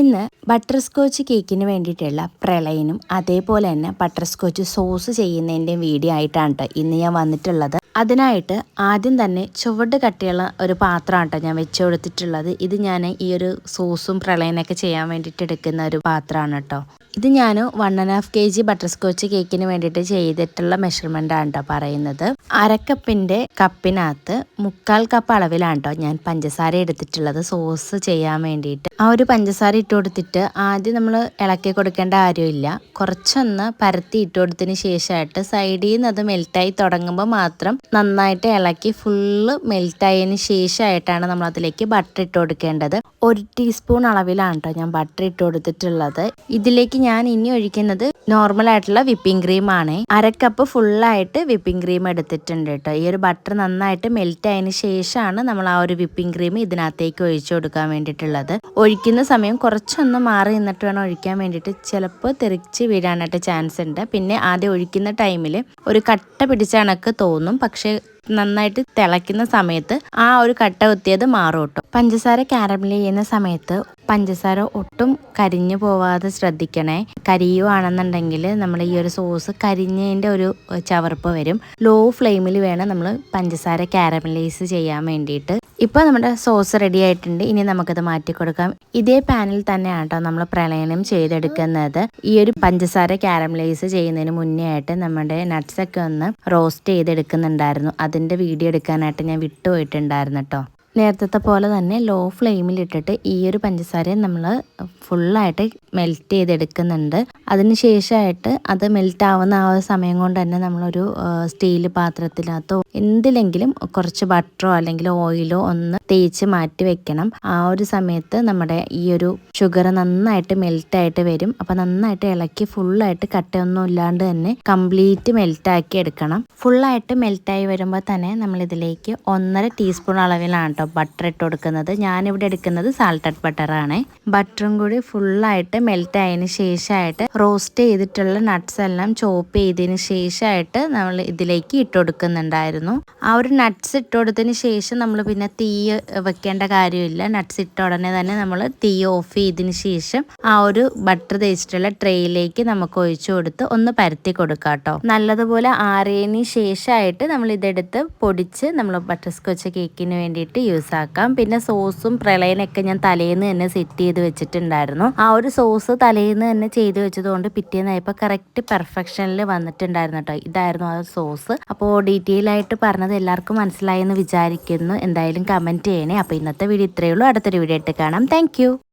ഇന്ന് butter scotch കേക്കിന് വേണ്ടിയിട്ടുള്ള പ്രളയനും അതേപോലെ തന്നെ ബട്ടർ സ്കോച്ച് സോസ് ചെയ്യുന്നതിന്റെയും വീഡിയോ ആയിട്ടാണ് ട്ടോ ഇന്ന് ഞാൻ വന്നിട്ടുള്ളത്. അതിനായിട്ട് ആദ്യം തന്നെ ചുവട് കട്ടിയുള്ള ഒരു പാത്രമാണ് ഞാൻ വെച്ച് കൊടുത്തിട്ടുള്ളത്. ഇത് ഞാൻ ഈ ഒരു സോസും പ്രളയനൊക്കെ ചെയ്യാൻ വേണ്ടിയിട്ട് എടുക്കുന്ന ഒരു പാത്രമാണ് കേട്ടോ ഇത് ഞാൻ one and half K G butterscotch കേക്കിന് വേണ്ടിയിട്ട് ചെയ്തിട്ടുള്ള മെഷർമെന്റ് ആണ് കേട്ടോ പറയുന്നത്. അരക്കപ്പിന്റെ കപ്പിനകത്ത് മുക്കാൽ കപ്പ് അളവിലാണ് കേട്ടോ ഞാൻ പഞ്ചസാര എടുത്തിട്ടുള്ളത്. സോസ് ചെയ്യാൻ വേണ്ടിയിട്ട്. ആ ഒരു പഞ്ചസാര ഇട്ട് കൊടുത്തിട്ട് ആദ്യം നമ്മൾ ഇളക്കി കൊടുക്കേണ്ട കാര്യമില്ല. കുറച്ചൊന്ന് പരത്തി ഇട്ട് കൊടുത്തതിന് ശേഷമായിട്ട് സൈഡിൽ നിന്ന് അത് മെൽറ്റായി തുടങ്ങുമ്പോൾ മാത്രം നന്നായിട്ട് ഇളക്കി ഫുള്ള് മെൽറ്റായതിന് ശേഷമായിട്ടാണ് നമ്മൾ അതിലേക്ക് ബട്ടർ ഇട്ട് കൊടുക്കേണ്ടത്. ഒരു ടീസ്പൂൺ അളവിലാണ് കേട്ടോ ഞാൻ ബട്ടർ ഇട്ട് കൊടുത്തിട്ടുള്ളത്. ഇതിലേക്ക് ഞാൻ ഇനി ഒഴിക്കുന്നത് നോർമൽ ആയിട്ടുള്ള വിപ്പിംഗ് ക്രീം ആണ്. അര കപ്പ് ഫുള്ളായിട്ട് വിപ്പിംഗ് ക്രീം എടുത്തിട്ടുണ്ട് കേട്ടോ. ഈ ഒരു ബട്ടർ നന്നായിട്ട് മെൽറ്റ് ആയതിന് ശേഷമാണ് നമ്മൾ ആ ഒരു വിപ്പിംഗ് ക്രീം ഇതിനകത്തേക്ക് ഒഴിച്ചു കൊടുക്കാൻ വേണ്ടിയിട്ടുള്ളത്. ഒഴിക്കുന്ന സമയം കുറച്ചൊന്ന് മാറി നിന്നിട്ട് വേണം ഒഴിക്കാൻ വേണ്ടിയിട്ട്. ചിലപ്പോൾ തെറിച്ച് വീഴാനായിട്ട് ചാൻസ് ഉണ്ട്. പിന്നെ ആദ്യം ഒഴിക്കുന്ന ടൈമിൽ ഒരു കട്ട പിടിച്ച കണക്ക് തോന്നും. പക്ഷേ നന്നായിട്ട് തിളയ്ക്കുന്ന സമയത്ത് ആ ഒരു കട്ട കുത്തിയത് മാറും കേട്ടോ. പഞ്ചസാര കാരമൽ ചെയ്യുന്ന സമയത്ത് പഞ്ചസാര ഒട്ടും കരിഞ്ഞു പോവാതെ ശ്രദ്ധിക്കണേ. കരിയുവാണെന്നുണ്ടെങ്കിൽ നമ്മൾ ഈ ഒരു സോസ് കരിഞ്ഞതിന്റെ ഒരു ചവർപ്പ് വരും. ലോ ഫ്ലെയിമിൽ വേണം നമ്മൾ പഞ്ചസാര കാരമലൈസ് ചെയ്യാൻ വേണ്ടിയിട്ട്. ഇപ്പോൾ നമ്മുടെ സോസ് റെഡി ആയിട്ടുണ്ട്. ഇനി നമുക്കത് മാറ്റി കൊടുക്കാം. ഇതേ പാനിൽ തന്നെയാണ് കേട്ടോ നമ്മൾ പ്രളയനം ചെയ്തെടുക്കുന്നത്. ഈ ഒരു പഞ്ചസാര കാരമലൈസ് ചെയ്യുന്നതിന് മുന്നേ ആയിട്ട് നമ്മുടെ നട്ട്സൊക്കെ ഒന്ന് റോസ്റ്റ് ചെയ്തെടുക്കുന്നുണ്ടായിരുന്നു. അതിന്റെ വീഡിയോ എടുക്കാനായിട്ട് ഞാൻ വിട്ടുപോയിട്ടുണ്ടായിരുന്നു കേട്ടോ നേരത്തെ പോലെ തന്നെ ലോ ഫ്ലെയിമിലിട്ടിട്ട് ഈ ഒരു പഞ്ചസാര നമ്മൾ ഫുള്ളായിട്ട് മെൽറ്റ് ചെയ്തെടുക്കുന്നുണ്ട്. അതിന് ശേഷമായിട്ട് അത് മെൽറ്റ് ആവുന്ന ആ ഒരു സമയം കൊണ്ട് തന്നെ നമ്മളൊരു സ്റ്റീൽ പാത്രത്തിനകത്തോ എന്തിലെങ്കിലും കുറച്ച് ബട്ടറോ അല്ലെങ്കിൽ ഓയിലോ ഒന്ന് തേച്ച് മാറ്റി വെക്കണം. ആ ഒരു സമയത്ത് നമ്മുടെ ഈ ഒരു ഷുഗർ നന്നായിട്ട് മെൽറ്റ് ആയിട്ട് വരും. അപ്പോൾ നന്നായിട്ട് ഇളക്കി ഫുള്ളായിട്ട് കട്ടയൊന്നും ഇല്ലാണ്ട് തന്നെ കംപ്ലീറ്റ് മെൽറ്റാക്കി എടുക്കണം. ഫുള്ളായിട്ട് മെൽറ്റായി വരുമ്പോൾ തന്നെ നമ്മളിതിലേക്ക് ഒന്നര ടീസ്പൂൺ അളവിലാണ് കേട്ടോ ബട്ടർ ഇട്ട് കൊടുക്കുന്നത്. ഞാനിവിടെ എടുക്കുന്നത് സാൾട്ടഡ് ബട്ടറാണ് ബട്ടറും കൂടി ഫുള്ളായിട്ട് മെൽറ്റ് ആയതിനു ശേഷമായിട്ട് റോസ്റ്റ് ചെയ്തിട്ടുള്ള നട്ട്സ് എല്ലാം ചോപ്പ് ചെയ്തതിന് ശേഷമായിട്ട് നമ്മൾ ഇതിലേക്ക് ഇട്ട് കൊടുക്കുന്നുണ്ടായിരുന്നു. ആ ഒരു നട്ട്സ് ഇട്ട് കൊടുത്തതിന് ശേഷം നമ്മൾ പിന്നെ തീ വെക്കേണ്ട കാര്യമില്ല. നട്ട്സ് ഇട്ട ഉടനെ തന്നെ നമ്മൾ തീ ഓഫ് ചെയ്തതിന് ശേഷം ആ ഒരു ബട്ടർ തേച്ചിട്ടുള്ള ട്രേയിലേക്ക് നമുക്ക് ഒഴിച്ചു കൊടുത്ത് ഒന്ന് പരത്തി കൊടുക്കാം കേട്ടോ. നല്ലതുപോലെ ആറിയതിന് ശേഷമായിട്ട് നമ്മൾ ഇതെടുത്ത് പൊടിച്ച് നമ്മൾ ബട്ടർ സ്കോച്ച് കേക്കിന് വേണ്ടിയിട്ട് യൂസ് ആക്കാം പിന്നെ സോസും പ്രളയനൊക്കെ ഞാൻ തലേന്ന് തന്നെ സെറ്റ് ചെയ്ത് വെച്ചിട്ടുണ്ടായിരുന്നു. ആ ഒരു സോസ് തലേന്ന് തന്നെ ചെയ്ത് വെച്ചതുകൊണ്ട് പിറ്റേന്നായപ്പോൾ കറക്റ്റ് പെർഫെക്ഷനിൽ വന്നിട്ടുണ്ടായിരുന്നു കേട്ടോ ഇതായിരുന്നു ആ സോസ്. അപ്പോൾ ഡീറ്റെയിൽ ആയിട്ട് പറഞ്ഞത് എല്ലാവർക്കും മനസ്സിലായെന്ന് വിചാരിക്കുന്നു. എന്തായാലും കമന്റ് ചെയ്യണേ. അപ്പോൾ ഇന്നത്തെ വീഡിയോ ഇത്രയേ ഉള്ളൂ. അടുത്തൊരു വീഡിയോ ആയിട്ട് കാണാം. താങ്ക്